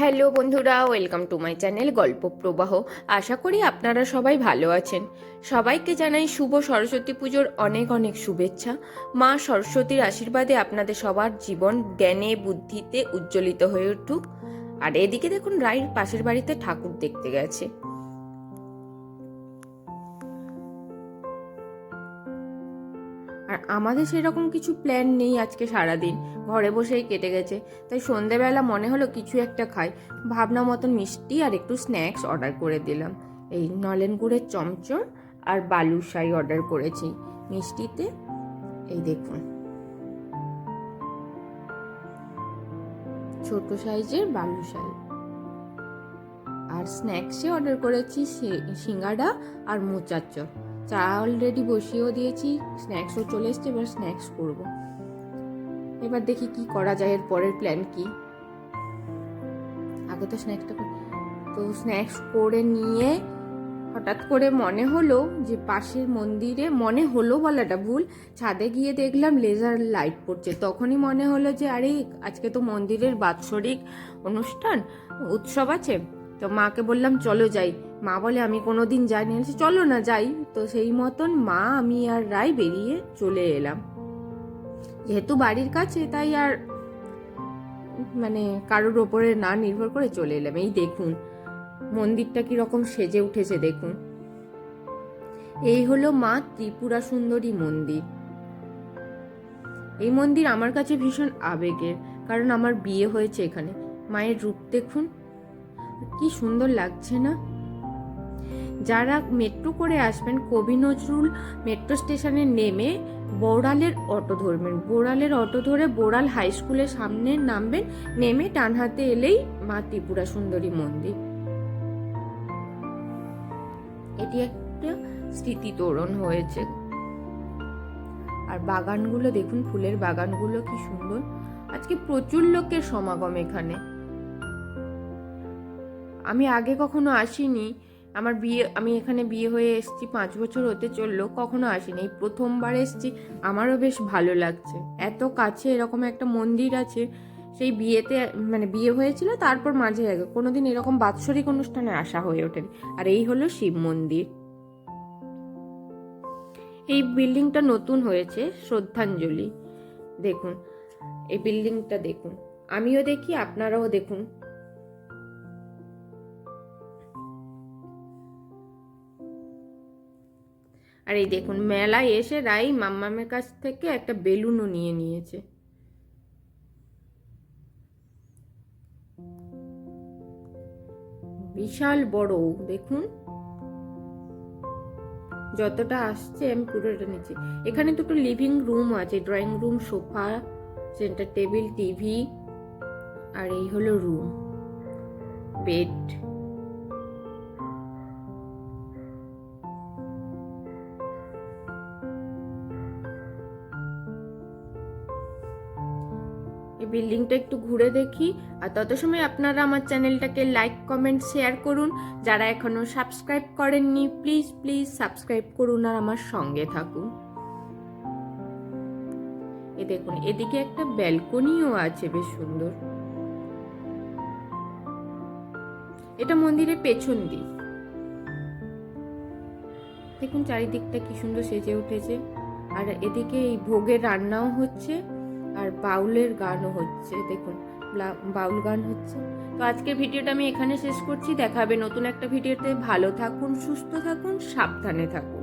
Hello বন্ধুরা, welcome to my channel গল্প প্রবাহ। আশা করি আপনারা সবাই ভালো আছেন। সবাইকে জানাই শুভ সরস্বতী পুজোর অনেক অনেক শুভেচ্ছা। মা সরস্বতীর আশীর্বাদে আপনাদের সবার জীবন জ্ঞানে, বুদ্ধিতে উজ্জ্বলিত হয়ে উঠুক। আর এদিকে দেখুন, রায়ের পাশের বাড়িতে ঠাকুর দেখতে গেছে। আর আমাদের সেরকম কিছু প্ল্যান নেই আজকে সারাদিন। ঘরে বসেই কেটে গেছে। তাই সন্ধেবেলা মনে হলো কিছু একটা খাই। ভাবনা মতন মিষ্টি আর একটু স্ন্যাক্স অর্ডার করে দিলাম। এই নলেন গুড়ের চমচম আর বালুশাই অর্ডার করেছি। মিষ্টিতে, এই দেখুন। ছোট সাইজের বালু বালুশাই আর স্ন্যাক্সে অর্ডার করেছি সিঙ্গাড়া আর মোচার চপ। চা অলরেডি বসিয়েও দিয়েছি স্ন্যাক্সও চলে এসছে, এবার স্ন্যাক্স করব। এবার দেখি কি করা যায়, এর পরের প্ল্যান কি। আগে তো স্ন্যাক্সটা তো স্ন্যাক্স করে নিয়ে হঠাৎ করে মনে হলো যে পাশের মন্দিরে, মনে হলো বলাটা ভুল, ছাদে গিয়ে দেখলাম লেজার লাইট পড়ছে। তখনই মনে হলো যে, আরে, আজকে তো মন্দিরের বাৎসরিক অনুষ্ঠান, উৎসব আছে। তো মাকে বললাম, চলো যাই। মা বলে, আমি কোনো দিন যাইনি চলো না, যাই। তো সেই মতন মা, আমি আর রায় বেরিয়ে চলে এলাম। যেহেতু বাড়ির কাছে, তাই আর মানে কারোর ওপরে না নির্ভর করে চলে এলাম। এই দেখুন, মন্দিরটা কীরকম সেজে উঠেছে, দেখুন। এই হলো মা ত্রিপুরা সুন্দরী মন্দির। এই মন্দির আমার কাছে ভীষণ আবেগের, কারণ আমার বিয়ে হয়েছে এখানে। মায়ের রূপ দেখুন, কি সুন্দর লাগছে না? যারা মেট্রো করে আসবেন, কবি নজরুল মেট্রো স্টেশনে নেমে বোড়ালের অটো ধরবেন। বোড়ালের অটো ধরে বোড়াল হাই স্কুলের সামনে নামবেন, নেমে ডান হাতে এলেই মা ত্রিপুরা সুন্দরী মন্দির। এটি একটা স্মৃতি তোরণ হয়েছে। আর বাগানগুলো দেখুন, ফুলের বাগানগুলো কি সুন্দর। আজকে প্রচুর লোকের সমাগম এখানে। আমি আগে কখনো আসিনি আমার বিয়ে, আমি এখানে বিয়ে হয়ে এসেছি পাঁচ বছর হতে চলল, কখনো আসিনি। এই প্রথমবার এসেছি, আমারও বেশ ভালো লাগছে। এত কাছে এরকম একটা মন্দির আছে, সেই বিয়েতে মানে বিয়ে হয়েছিল, তারপর মাঝে আগে। কোনোদিন এরকম বাৎসরিক অনুষ্ঠানে আসা হয়ে ওঠেনি। আর এই হলো শিব মন্দির। এই বিল্ডিংটা নতুন হয়েছে, শ্রদ্ধাঞ্জলি। দেখুন, এই বিল্ডিংটা দেখুন। আমিও দেখি, আপনারাও দেখুন। আর এই দেখুন, মেলায় এসে রাই মাম্মামের কাছ থেকে একটা বেলুনও নিয়ে নিয়েছে। বিশাল বড়, দেখুন। যতটা আসছে, আমি পুরোটা নিচ্ছি। এখানে দুটো লিভিং রুম আছে drawing room sofa center table TV আর এই হলো রুম বেড বিল্ডিংটা একটু ঘুরে দেখি। আর তত সময় আপনারা আমার চ্যানেলটাকে লাইক কমেন্ট শেয়ার করুন। যারা এখনও সাবস্ক্রাইব করেননি প্লিজ প্লিজ সাবস্ক্রাইব করুন আর আমার সঙ্গে থাকুন। এ দেখুন, এদিকে একটা ব্যালকনিও আছে, বেশ সুন্দর। এটা মন্দিরের পেছন দিক। দেখুন, চারিদিকটা কি সুন্দর সেজে উঠেছে। আর এদিকে এই ভোগের রান্নাও হচ্ছে। আর বাউলের গানও হচ্ছে, দেখুন বাউল গান হচ্ছে। তো আজকের ভিডিওটা আমি এখানে শেষ করছি, দেখাবে নতুন একটা ভিডিওতে। ভালো থাকুন, সুস্থ থাকুন, সাবধানে থাকুন।